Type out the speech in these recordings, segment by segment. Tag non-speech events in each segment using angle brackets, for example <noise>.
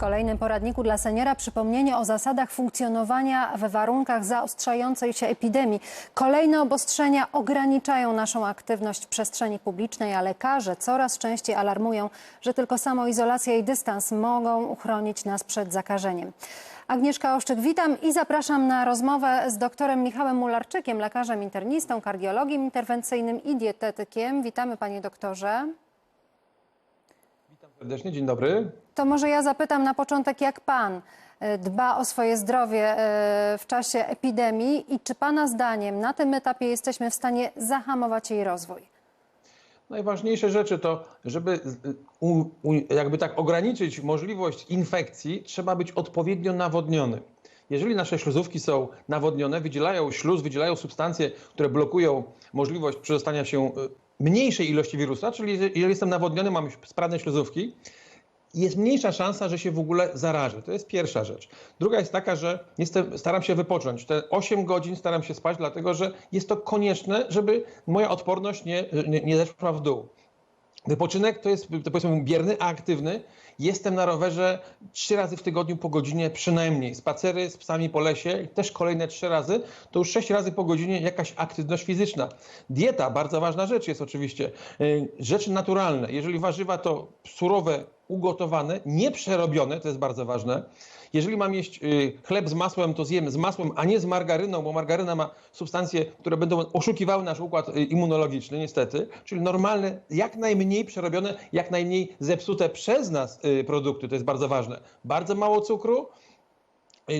kolejnym poradniku dla seniora przypomnienie o zasadach funkcjonowania w warunkach zaostrzającej się epidemii. Kolejne obostrzenia ograniczają naszą aktywność w przestrzeni publicznej, a lekarze coraz częściej alarmują, że tylko samoizolacja i dystans mogą uchronić nas przed zakażeniem. Agnieszka Oszczyk, witam i zapraszam na rozmowę z doktorem Michałem Mularczykiem, lekarzem internistą, kardiologiem interwencyjnym i dietetykiem. Witamy panie doktorze. Serdecznie, dzień dobry. To może ja zapytam na początek, jak pan e, dba o swoje zdrowie e, w czasie epidemii i czy pana zdaniem na tym etapie jesteśmy w stanie zahamować jej rozwój? Najważniejsze rzeczy to, żeby z- u, u, jakby tak ograniczyć możliwość infekcji, trzeba być odpowiednio nawodnionym. Jeżeli nasze śluzówki są nawodnione, wydzielają śluz, wydzielają substancje, które blokują możliwość przedostania się y, mniejszej ilości wirusa, czyli jeżeli jestem nawodniony, mam sprawne śluzówki, jest mniejsza szansa, że się w ogóle zarażę. To jest pierwsza rzecz. Druga jest taka, że jestem, staram się wypocząć. Te 8 godzin staram się spać, dlatego że jest to konieczne, żeby moja odporność nie, nie, nie zeszła w dół. Wypoczynek to jest, to powiedzmy, bierny, a aktywny. Jestem na rowerze trzy razy w tygodniu po godzinie przynajmniej. Spacery z psami po lesie też kolejne trzy razy. To już sześć razy po godzinie jakaś aktywność fizyczna. Dieta, bardzo ważna rzecz jest oczywiście. Yy, Rzeczy naturalne. Jeżeli warzywa to surowe, ugotowane, nieprzerobione, to jest bardzo ważne. Jeżeli mam jeść y, chleb z masłem, to zjem z masłem, a nie z margaryną, bo margaryna ma substancje, które będą oszukiwały nasz układ y, immunologiczny, niestety. Czyli normalne, jak najmniej przerobione, jak najmniej zepsute przez nas y, produkty, to jest bardzo ważne. Bardzo mało cukru,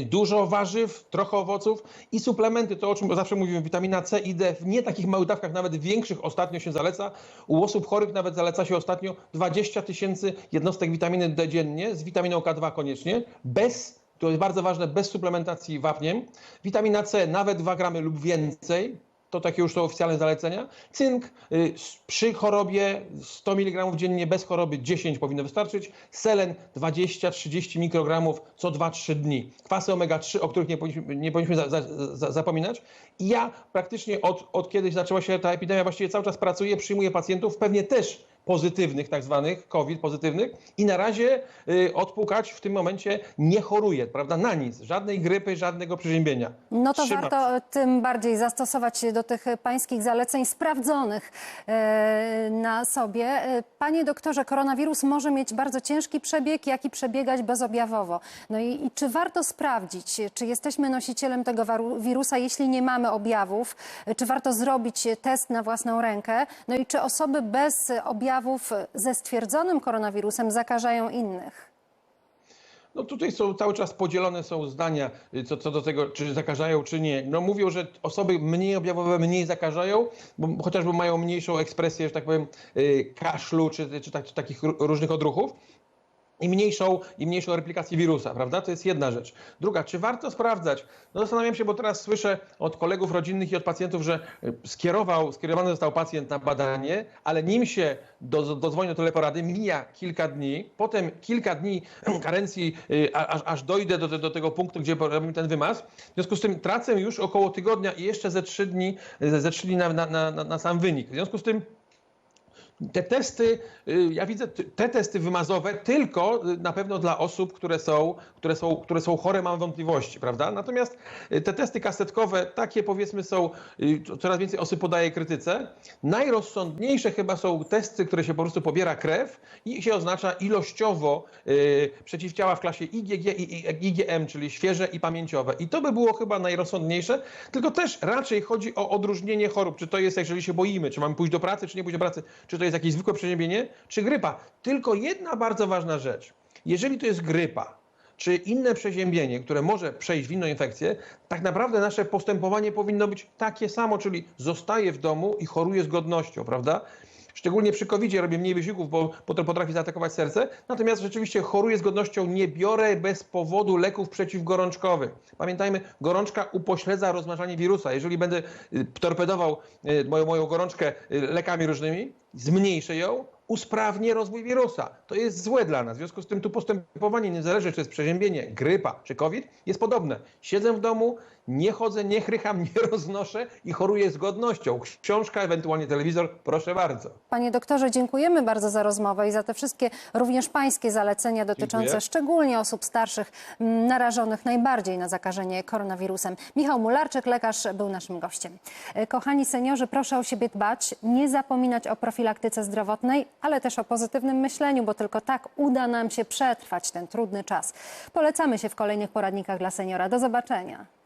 Dużo warzyw, trochę owoców i suplementy, to o czym zawsze mówimy, witamina C i D w nie takich małych dawkach, nawet większych ostatnio się zaleca. U osób chorych nawet zaleca się ostatnio 20 tysięcy jednostek witaminy D dziennie, z witaminą K2 koniecznie, bez, to jest bardzo ważne, bez suplementacji wapniem. Witamina C nawet 2 gramy lub więcej, to takie już są oficjalne zalecenia. Cynk y, przy chorobie 100 mg dziennie, bez choroby 10 powinno wystarczyć. Selen 20-30 mikrogramów co 2-3 dni. Kwasy omega-3, o których nie powinniśmy, nie powinniśmy za, za, za, zapominać. I ja praktycznie od, od kiedyś zaczęła się ta epidemia, właściwie cały czas pracuję, przyjmuję pacjentów, pewnie też pozytywnych, tak zwanych, COVID pozytywnych i na razie y, odpukać w tym momencie nie choruje, prawda, na nic, żadnej grypy, żadnego przeziębienia. No to Trzymam się. warto tym bardziej zastosować się do tych pańskich zaleceń sprawdzonych e, na sobie. E, Panie doktorze, koronawirus może mieć bardzo ciężki przebieg, jak i przebiegać bezobjawowo. No i, i czy warto sprawdzić, czy jesteśmy nosicielem tego wirusa, jeśli nie mamy objawów? E, Czy warto zrobić test na własną rękę? No i czy osoby bez objawów ze stwierdzonym koronawirusem zakażają innych? No tutaj są cały czas podzielone są zdania co, co do tego, czy zakażają, czy nie. No mówią, że osoby mniej objawowe mniej zakażają, bo chociażby mają mniejszą ekspresję, że tak powiem, y, kaszlu, czy, czy, tak, czy takich ró- różnych odruchów. I mniejszą, I mniejszą replikację wirusa, prawda? To jest jedna rzecz. Druga, czy warto sprawdzać? No zastanawiam się, bo teraz słyszę od kolegów rodzinnych i od pacjentów, że y, skierował, skierowany został pacjent na badanie, ale nim się do, dozwoni do teleporady, mija kilka dni, potem kilka dni <clears throat> karencji, y, aż, aż dojdę do, do tego punktu, gdzie robimy ten wymaz. W związku z tym tracę już około tygodnia i jeszcze ze trzy dni, ze trzy dni na, na, na, na sam wynik. W związku z tym te testy, y, ja widzę te testy wymazowe tylko y, na pewno dla osób, które są, które są, które są chore, mam wątpliwości, prawda? Natomiast y, te testy kasetkowe, takie powiedzmy są, co- coraz więcej osób podaje krytyce. Najrozsądniejsze chyba są testy, które się po prostu pobiera krew i się oznacza ilościowo przeciwciała w klasie IgG i- IgM, czyli świeże i pamięciowe. I to by było chyba najrozsądniejsze, tylko też raczej chodzi o odróżnienie chorób. Czy to jest, jeżeli się boimy, czy mamy pójść do pracy, czy nie pójść do pracy, czy to jest jakieś zwykłe przeziębienie, czy grypa. Tylko jedna bardzo ważna rzecz. Jeżeli to jest grypa, czy inne przeziębienie, które może przejść w inną infekcję, tak naprawdę nasze postępowanie powinno być takie samo, czyli zostaję w domu i choruję z godnością, prawda? Szczególnie przy covid robię mniej wysiłków, bo potem potrafi zaatakować serce. Natomiast rzeczywiście choruję z godnością, nie biorę bez powodu leków przeciwgorączkowych. Pamiętajmy, gorączka upośledza rozmnażanie wirusa. Jeżeli będę y, torpedował y, moją, moją gorączkę y, lekami różnymi, zmniejszę ją, usprawnię rozwój wirusa. To jest złe dla nas. W związku z tym tu postępowanie, niezależnie czy jest przeziębienie, grypa czy COVID, jest podobne. Siedzę w domu, nie chodzę, nie chrycham, nie <laughs> roznoszę i choruję z godnością. Książka, ewentualnie telewizor, proszę bardzo. Panie doktorze, dziękujemy bardzo za rozmowę i za te wszystkie również pańskie zalecenia dotyczące Dziękuję. szczególnie osób starszych m, narażonych najbardziej na zakażenie koronawirusem. Michał Mularczyk, lekarz, był naszym gościem. E, Kochani seniorzy, proszę o siebie dbać, nie zapominać o profilaktyce zdrowotnej, ale też o pozytywnym myśleniu, bo tylko tak uda nam się przetrwać ten trudny czas. Polecamy się w kolejnych poradnikach dla seniora. Do zobaczenia.